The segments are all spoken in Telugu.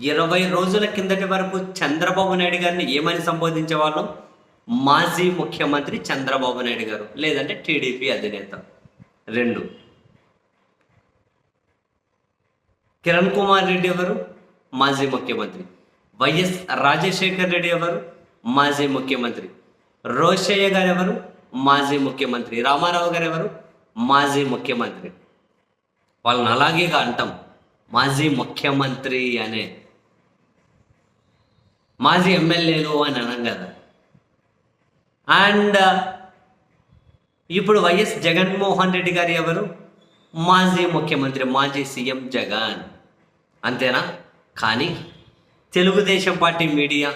ఇరవై రోజుల కిందటి వరకు చంద్రబాబు నాయుడు గారిని ఏమని సంబోధించే వాళ్ళం మాజీ ముఖ్యమంత్రి చంద్రబాబు నాయుడు గారు లేదంటే టీడీపీ అధినేత. రెండు. కిరణ్ కుమార్ రెడ్డి ఎవరు? మాజీ ముఖ్యమంత్రి. వైఎస్ రాజశేఖర్ రెడ్డి ఎవరు? మాజీ ముఖ్యమంత్రి. రోషయ్య గారు ఎవరు? మాజీ ముఖ్యమంత్రి. రామారావు గారు ఎవరు? మాజీ ముఖ్యమంత్రి. వాళ్ళని అలాగేగా అంటాం. మాజీ ముఖ్యమంత్రి అనే మాజీ ఎమ్మెల్యేలు అని అనం కదా. అండ్ ఇప్పుడు వైఎస్ జగన్మోహన్ రెడ్డి గారు ఎవరు? మాజీ ముఖ్యమంత్రి మాజీ సీఎం జగన్. అంతేనా? కానీ తెలుగుదేశం పార్టీ మీడియా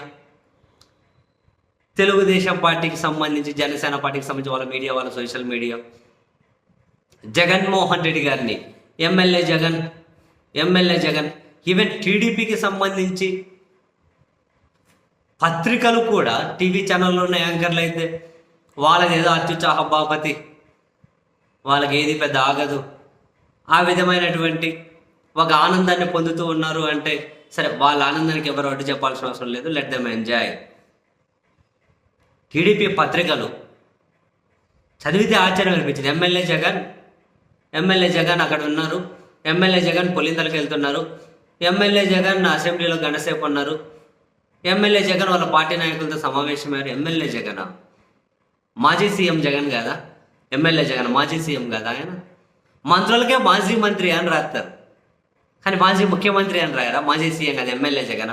తెలుగుదేశం పార్టీకి సంబంధించి జనసేన పార్టీకి సంబంధించి వాళ్ళ మీడియా వాళ్ళ సోషల్ మీడియా. జగన్మోహన్ రెడ్డి గారిని MLA Jagan MLA Jagan even టీడీపీకి సంబంధించి పత్రికలు కూడా టీవీ ఛానల్లో ఉన్న యాంకర్లు అయితే వాళ్ళది ఏదో అత్యుత్సాహ బాపతి వాళ్ళకి ఏది పెద్ద ఆగదు. ఆ విధమైనటువంటి ఒక ఆనందాన్ని పొందుతూ ఉన్నారు అంటే సరే వాళ్ళ ఆనందానికి ఎవరు అడ్డు చెప్పాల్సిన అవసరం లేదు. లెట్ దెమ్ ఎంజాయ్ టీడీపీ పత్రికలు చదివితే ఆశ్చర్యం అనిపించింది. ఎమ్మెల్యే జగన్ ఎమ్మెల్యే జగన్ అక్కడ ఉన్నారు. ఎమ్మెల్యే జగన్ పొలింతలకు వెళ్తున్నారు. ఎమ్మెల్యే జగన్ అసెంబ్లీలో గంటసేపు ఉన్నారు. ఎమ్మెల్యే జగన్ వాళ్ళ పార్టీ నాయకులతో సమావేశమయ్యారు ఎమ్మెల్యే జగన్. మాజీ సీఎం జగన్ కదా? ఎమ్మెల్యే జగన్ మాజీ సీఎం కదా ఆయన? మంత్రులకే మాజీ మంత్రి అని రాస్తారు. కానీ మాజీ ముఖ్యమంత్రి అని రాయరా? మాజీ సీఎం కదా ఎమ్మెల్యే జగన్.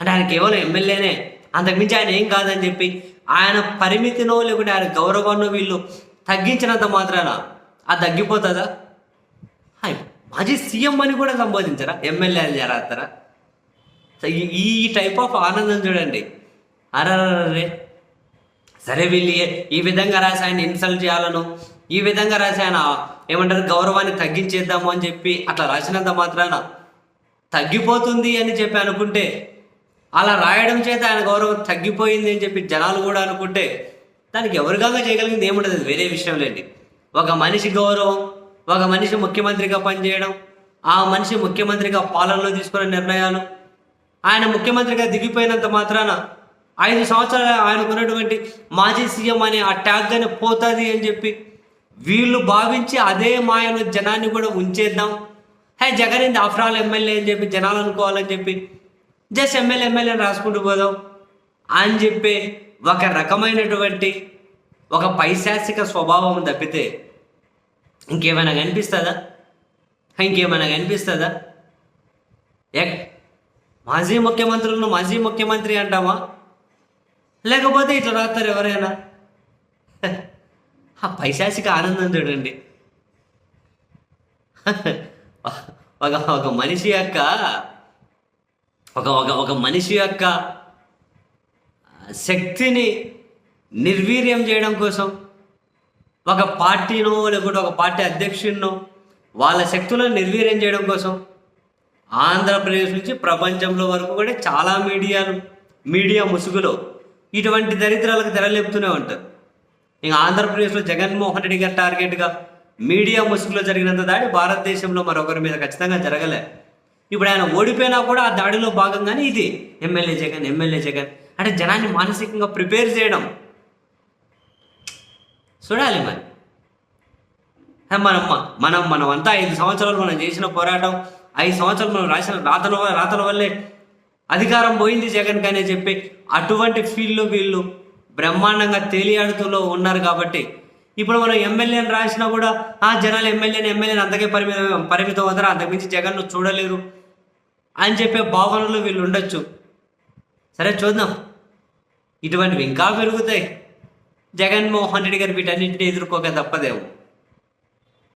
అంటే ఆయన కేవలం ఎమ్మెల్యేనే. అంతకుమించి ఆయన ఏం కాదని చెప్పి ఆయన పరిమితినో లేకుంటే ఆయన గౌరవాన్నో వీళ్ళు తగ్గించినంత మాత్రాన అది తగ్గిపోతుందా? హాయ్, మాజీ సీఎం అని కూడా సంబోధించరా? ఎమ్మెల్యే అని రాస్తారా సో ఈ- టైప్ ఆఫ్ ఆనందం చూడండి. అరే సరే వీళ్ళు ఈ విధంగా రాసి ఆయన ఇన్సల్ట్ చేయాలను. ఈ విధంగా రాసి ఆయన ఏమంటారు గౌరవాన్ని తగ్గించేద్దాము అని చెప్పి అట్లా రాసినంత మాత్రాన తగ్గిపోతుంది అని చెప్పి అనుకుంటే అలా రాయడం చేత ఆయన గౌరవం తగ్గిపోయింది అని చెప్పి జనాలు కూడా అనుకుంటే దానికి ఎవరిగా చేయగలిగింది ఏముండదు వేరే విషయం లేండి. ఒక మనిషి గౌరవం ఒక మనిషి ముఖ్యమంత్రిగా పనిచేయడం ఆ మనిషి ముఖ్యమంత్రిగా పాలనలో తీసుకునే నిర్ణయాలు ఆయన ముఖ్యమంత్రిగా దిగిపోయినంత మాత్రాన ఐదు సంవత్సరాలు ఆయనకున్నటువంటి మాజీ సీఎం అనే ఆ ట్యాగ్ అని పోతుంది అని చెప్పి వీళ్ళు భావించి అదే మాయను జనాన్ని కూడా ఉంచేద్దాం. హే జగన్ ఇంది ఆఫ్టర్ ఎమ్మెల్యే అని చెప్పి జనాలు అనుకోవాలని చెప్పి జస్ట్ ఎమ్మెల్యే ఎమ్మెల్యే అని రాసుకుంటూ పోదాం అని చెప్పి ఒక రకమైనటువంటి ఒక పైశాసిక స్వభావం తప్పితే ఇంకేమైనా కనిపిస్తుందా? ఇంకేమైనా కనిపిస్తుందా? ఎక్ మాజీ ముఖ్యమంత్రులను మాజీ ముఖ్యమంత్రి అంటామా లేకపోతే ఇట్లా రాస్తారు ఎవరైనా? ఆ పైశాసిక ఆనందం చూడండి. ఒక ఒక మనిషి యొక్క ఒక ఒక ఒక మనిషి యొక్క శక్తిని నిర్వీర్యం చేయడం కోసం ఒక పార్టీనో లేకుంటే ఒక పార్టీ అధ్యక్షుడినో వాళ్ళ శక్తులను నిర్వీర్యం చేయడం కోసం ఆంధ్రప్రదేశ్ నుంచి ప్రపంచంలో వరకు కూడా చాలా మీడియాలు మీడియా ముసుగులో ఇటువంటి దరిద్రాలకు తెరలేపుతూనే ఉంటారు. ఇంకా ఆంధ్రప్రదేశ్లో జగన్మోహన్ రెడ్డి గారి టార్గెట్గా మీడియా ముసుగులో జరిగినంత దాడి భారతదేశంలో మరొకరి మీద ఖచ్చితంగా జరగలే. ఇప్పుడు ఆయన ఓడిపోయినా కూడా ఆ దాడిలో భాగంగానే ఇది ఎమ్మెల్యే జగన్ ఎమ్మెల్యే జగన్. అంటే జనాన్ని మానసికంగా ప్రిపేర్ చేయడం. చూడాలి మరి. హే, మనం మనం ఐదు సంవత్సరాలు మనం చేసిన పోరాటం ఐదు సంవత్సరాలు మనం రాసిన రాతల రాతల వల్లే అధికారం పోయింది జగన్ కానీ చెప్పి అటువంటి ఫీల్డ్లో వీళ్ళు బ్రహ్మాండంగా తేలియాడుతూలో ఉన్నారు కాబట్టి ఇప్పుడు మనం ఎమ్మెల్యేని రాసినా కూడా ఆ జనాలు ఎమ్మెల్యేని ఎమ్మెల్యేని అంతకే పరిమితం పరిమితం అవుతారు. అంతకుమించి జగన్ను చూడలేరు అని చెప్పే భావనలు వీళ్ళు ఉండొచ్చు. సరే చూద్దాం. ఇటువంటివి ఇంకా పెరుగుతాయి. జగన్మోహన్ రెడ్డి గారు వీటన్నింటినీ ఎదుర్కోక తప్పదేమో.